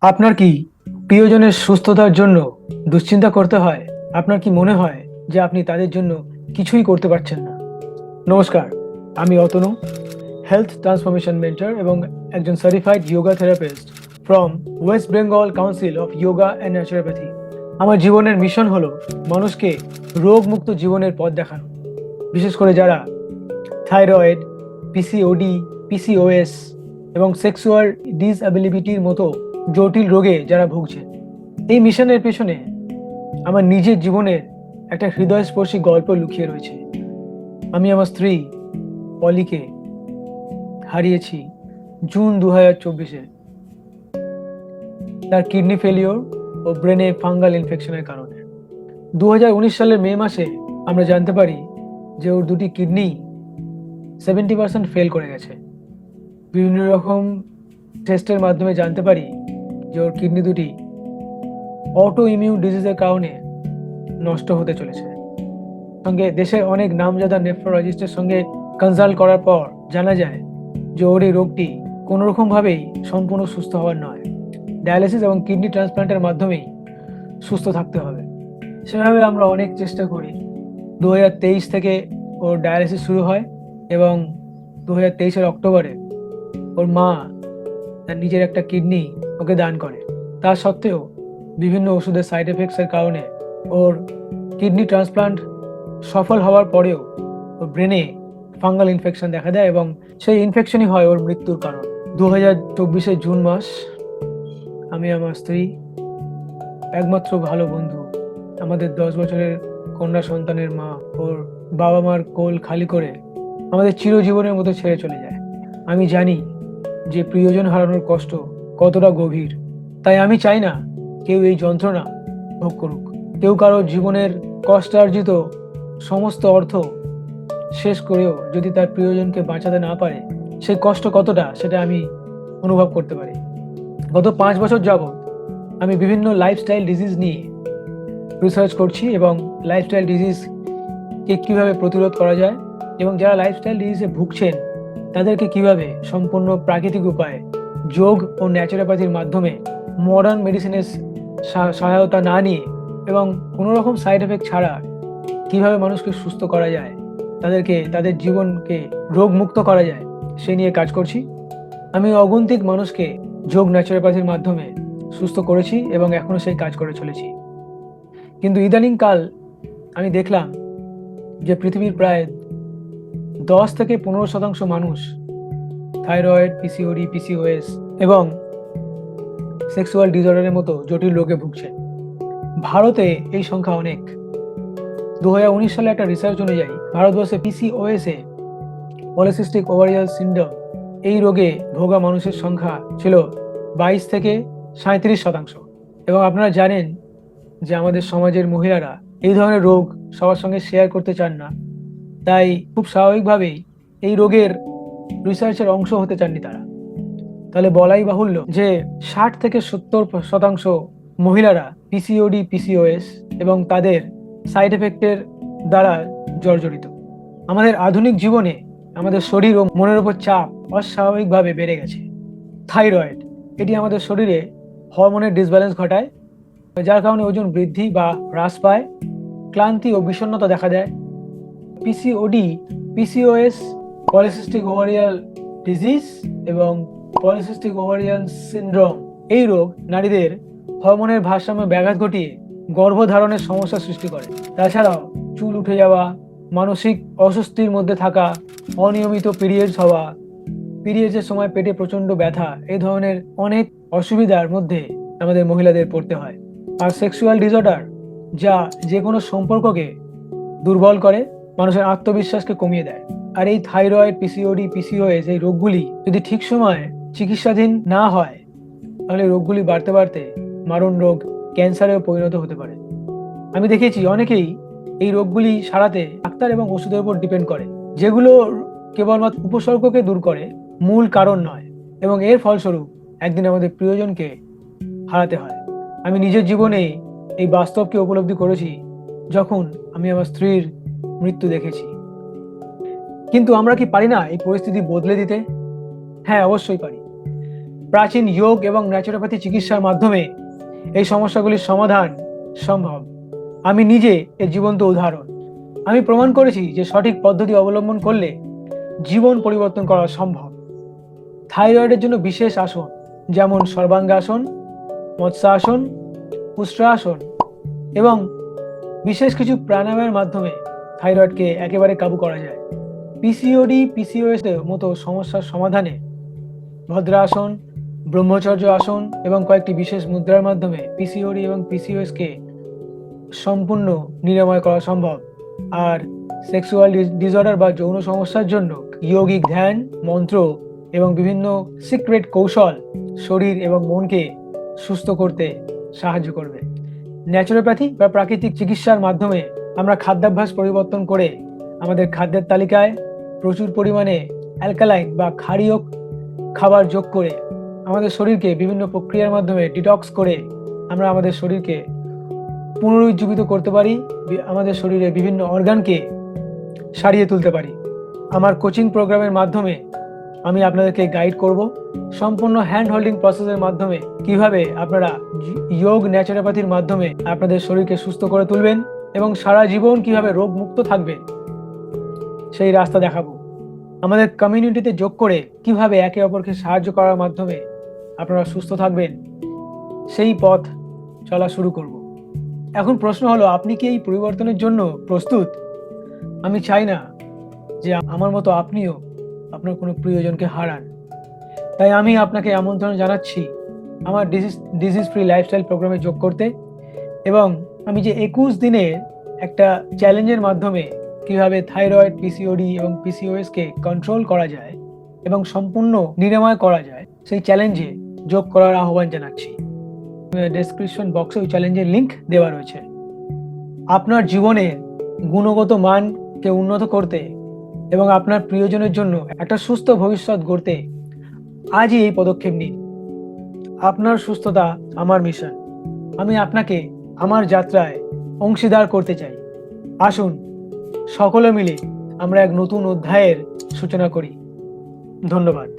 আপনার কি প্রিয়জনের সুস্থতার জন্য দুশ্চিন্তা করতে হয়? আপনার কি মনে হয় যে আপনি তাদের জন্য কিছুই করতে পারছেন না? নমস্কার, আমি অতনু হেলথ ট্রান্সফরমেশন মেন্টার এবং একজন certified yoga therapist from West Bengal council of yoga and naturopathy আমার জীবনের মিশন হলো মানুষকে রোগমুক্ত জীবনের পথ দেখানো। বিশেষ করে যারা থাইরয়েড পিসিওডি পিসিওএস এবং সেক্সুয়াল ডিসঅ্যাবিলিটির মতো জটিল রোগে যারা ভুগছে। এই মিশনের পেছনে আমার নিজের জীবনের একটা হৃদয়স্পর্শী গল্প লুকিয়ে রয়েছে। আমি আমার স্ত্রী পলিকে হারিয়েছি জুন দু হাজার চব্বিশে। তার কিডনি ফেলিওর ও ব্রেনে ফাঙ্গাল ইনফেকশনের কারণে। দু হাজার উনিশ সালের মে মাসে আমরা জানতে পারি যে ওর দুটি কিডনি সেভেন্টি পার্সেন্ট ফেল করে গেছে। বিভিন্ন রকম টেস্টের মাধ্যমে জানতে পারি যে ওর কিডনি দুটি অটো ইমিউন ডিজিজের কারণে নষ্ট হতে চলেছে। সঙ্গে দেশের অনেক নামজাদা নেফ্রোলজিস্টের সঙ্গে কনসাল্ট করার পর জানা যায় যে ওর এই রোগটি কোনো রকমভাবেই সম্পূর্ণ সুস্থ হওয়ার নয়। ডায়ালিসিস এবং কিডনি ট্রান্সপ্লান্টের মাধ্যমেই সুস্থ থাকতে হবে। সেভাবে আমরা অনেক চেষ্টা করি। দু হাজার তেইশ থেকে ওর ডায়ালিসিস শুরু হয় এবং দু হাজার তেইশের অক্টোবরে ওর মা তার নিজের একটা কিডনি ওকে দান করে। তা সত্ত্বেও বিভিন্ন ওষুধের সাইড এফেক্টসের কারণে ওর কিডনি ট্রান্সপ্লান্ট সফল হওয়ার পরেও ওর ব্রেনে ফাঙ্গাল ইনফেকশন দেখা দেয় এবং সেই ইনফেকশনই হয় ওর মৃত্যুর কারণ। দু হাজার চব্বিশে জুন মাস আমি আমার স্ত্রী, একমাত্র ভালো বন্ধু, আমাদের দশ বছরের কন্যা সন্তানের মা, ওর বাবা মার কোল খালি করে আমাদের চিরজীবনের মতো ছেড়ে চলে যায়। আমি জানি যে প্রিয়জন হারানোর কষ্ট কতটা গভীর। তাই আমি চাই না কেউ এই যন্ত্রণা ভোগ করুক। কেউ কারও জীবনের কষ্টার্জিত সমস্ত অর্থ শেষ করেও যদি তার প্রিয়জনকে বাঁচাতে না পারে সেই কষ্ট কতটা সেটা আমি অনুভব করতে পারি। গত পাঁচ বছর যাবৎ আমি বিভিন্ন লাইফস্টাইল ডিজিজ নিয়ে রিসার্চ করছি এবং লাইফস্টাইল ডিজিজকে কীভাবে প্রতিরোধ করা যায় এবং যারা লাইফস্টাইল ডিজিজে ভুগছেন, তাদেরকে কীভাবে সম্পূর্ণ প্রাকৃতিক উপায়ে যোগ ও ন্যাচুরোপ্যাথির মাধ্যমে মডার্ন মেডিসিনের সহায়তা না নিয়ে এবং কোনো রকম সাইড এফেক্ট ছাড়া কীভাবে মানুষকে সুস্থ করা যায়, তাদেরকে, তাদের জীবনকে রোগমুক্ত করা যায়, সে নিয়ে কাজ করছি। আমি অগন্তিক মানুষকে যোগ ন্যাচুরোপ্যাথির মাধ্যমে সুস্থ করেছি এবং এখনও সেই কাজ করে চলেছি। কিন্তু ইদানিং কাল আমি দেখলাম যে পৃথিবীর প্রায় দশ থেকে পনেরো শতাংশ মানুষ থাইরয়েড, পিসিওডি, পিসিওএস এবং সেক্সুয়াল ডিসঅর্ডারের মতো জটিল রোগে ভুগছে। ভারতে এই সংখ্যা অনেক। দুহাজার উনিশ সালে একটা রিসার্চ অনুযায়ী ভারতবর্ষে পিসিওএস পলিসিস্টিক ওভারিয়াল সিন্ড্রোম এই রোগে ভোগা মানুষের সংখ্যা ছিল বাইশ থেকে সাঁত্রিশ শতাংশ। এবং আপনারা জানেন যে আমাদের সমাজের মহিলারা এই ধরনের রোগ সবার সঙ্গে শেয়ার করতে চান না। তাই খুব স্বাভাবিকভাবেই এই রোগের রিসার্চের অংশ হতে চাননি তারা। তাহলে বলাই বাহুল্য যে ষাট থেকে সত্তর শতাংশ মহিলারা পিসিওডি পিসিওএস এবং তাদের সাইড এফেক্টের দ্বারা জর্জরিত। আমাদের আধুনিক জীবনে আমাদের শরীর ও মনের উপর চাপ অস্বাভাবিকভাবে বেড়ে গেছে। থাইরয়েড, এটি আমাদের শরীরে হরমোনের ডিসব্যালেন্স ঘটায়, যার কারণে ওজন বৃদ্ধি বা হ্রাস পায়, ক্লান্তি ও বিষণ্ণতা দেখা দেয়। PCOD PCOS polycystic ovarian disease এবং পলিসিস্টিক ওভারিয়াল সিনড্রোম এই রোগ নারীদের হরমোনের ভারসাম্য ব্যাঘাত ঘটিয়ে গর্ভধারণের সমস্যা সৃষ্টি করে। তাছাড়াও চুল উঠে যাওয়া, মানসিক অস্বস্তির মধ্যে থাকা, অনিয়মিত পিরিয়ডস হওয়া পিরিয়ডসের সময় পেটে প্রচণ্ড ব্যথা এই ধরনের অনেক অসুবিধার মধ্যে আমাদের মহিলাদের পড়তে হয়। আর সেক্সুয়াল ডিসঅর্ডার যা যে কোনো সম্পর্ককে দুর্বল করে, মানুষের আত্মবিশ্বাসকে কমিয়ে দেয়। আর এই থাইরয়েড পিসিওডি পিসিওএস এই রোগগুলি যদি ঠিক সময়ে চিকিৎসাধীন না হয়, তাহলে রোগগুলি বাড়তে বাড়তে মারণ রোগ, ক্যান্সারেও পরিণত হতে পারে। আমি দেখেছি অনেকেই এই রোগগুলি সারাতে ডাক্তার এবং ওষুধের উপর ডিপেন্ড করে, যেগুলো কেবলমাত্র উপসর্গকে দূর করে, মূল কারণ নয় এবং এর ফলস্বরূপ একদিন আমাদের প্রিয়জনকে হারাতে হয়। আমি নিজের জীবনে এই বাস্তবকে উপলব্ধি করেছি যখন আমি আমার স্ত্রীর মৃত্যু দেখেছি। কিন্তু আমরা কি পারি না এই পরিস্থিতি বদলে দিতে? হ্যাঁ অবশ্যই পারি। প্রাচীন যোগ এবং ন্যাচুরোপ্যাথি চিকিৎসার মাধ্যমে এই সমস্যাগুলির সমাধান সম্ভব। আমি নিজে এর জীবন্ত উদাহরণ। আমি প্রমাণ করেছি যে সঠিক পদ্ধতি অবলম্বন করলে জীবন পরিবর্তন করা সম্ভব। থাইরয়েডের জন্য বিশেষ আসন, যেমন সর্বাঙ্গাসন, মৎস্যাসন, উষ্ট্রাসন এবং বিশেষ কিছু প্রাণায়ামের মাধ্যমে থাইরয়েডকে একেবারে কাবু করা যায়। পিসিওডি পিসিওএস এর মতো সমস্যার সমাধানে ভদ্রাসন, ব্রহ্মচর্য আসন এবং কয়েকটি বিশেষ মুদ্রার মাধ্যমে পিসিওডি এবং পিসিওএস কে সম্পূর্ণ নিরাময় করা সম্ভব। আর সেক্সুয়াল ডিসঅর্ডার বা যৌন সমস্যার জন্য ইয়োগিক ধ্যান, মন্ত্র এবং বিভিন্ন সিক্রেট কৌশল শরীর এবং মনকে সুস্থ করতে সাহায্য করবে। ন্যাচুরোপ্যাথি বা প্রাকৃতিক চিকিৎসার মাধ্যমে আমরা খাদ্যাভ্যাস পরিবর্তন করে আমাদের খাদ্যের তালিকায় প্রচুর পরিমাণে অ্যালকালাইন বা ক্ষারীয় খাবার যোগ করে আমাদের শরীরকে বিভিন্ন প্রক্রিয়ার মাধ্যমে ডিটক্স করে আমরা আমাদের শরীরকে পুনরুজ্জীবিত করতে পারি আমাদের শরীরে বিভিন্ন অর্গানকে সারিয়ে তুলতে পারি। আমার কোচিং প্রোগ্রামের মাধ্যমে আমি আপনাদেরকে গাইড করব। সম্পূর্ণ হ্যান্ড হোল্ডিং প্রসেসের মাধ্যমে কীভাবে আপনারা যোগ ন্যাচারোপ্যাথির মাধ্যমে আপনাদের শরীরকে সুস্থ করে তুলবেন এবং সারা জীবন কীভাবে রোগ মুক্ত থাকবেন। সেই রাস্তা দেখাবো। আমাদের কমিউনিটিতে যোগ করে কীভাবে একে অপরকে সাহায্য করার মাধ্যমে আপনারা সুস্থ থাকবেন, সেই পথ চলা শুরু করব। এখন প্রশ্ন হলো, আপনি কি এই পরিবর্তনের জন্য প্রস্তুত? আমি চাই না যে আমার মতো আপনিও আপনার কোনো প্রিয়জনকে হারান। তাই আমি আপনাকে আমন্ত্রণ জানাচ্ছি আমার ডিজিজ ডিজিজ ফ্রি লাইফস্টাইল প্রোগ্রামে যোগ করতে এবং আমি যে একুশ দিনের একটা চ্যালেঞ্জের মাধ্যমে কীভাবে থাইরয়েড পিসিওডি এবং পিসিওএস কে কন্ট্রোল করা যায় এবং সম্পূর্ণ নিরাময় করা যায়, সেই চ্যালেঞ্জে যোগ করার আহ্বান জানাচ্ছি। ডেসক্রিপশন বক্সে ওই চ্যালেঞ্জের লিংক দেওয়া রয়েছে। আপনার জীবনের গুণগত মানকে উন্নত করতে এবং আপনার প্রিয়জনের জন্য একটা সুস্থ ভবিষ্যৎ গড়তে আজই এই পদক্ষেপ নিন। আপনার সুস্থতা আমার মিশন আমি আপনাকে আমার যাত্রায় অংশীদার করতে চাই। আসুন সকলে মিলে আমরা এক নতুন অধ্যায়ের সূচনা করি। ধন্যবাদ।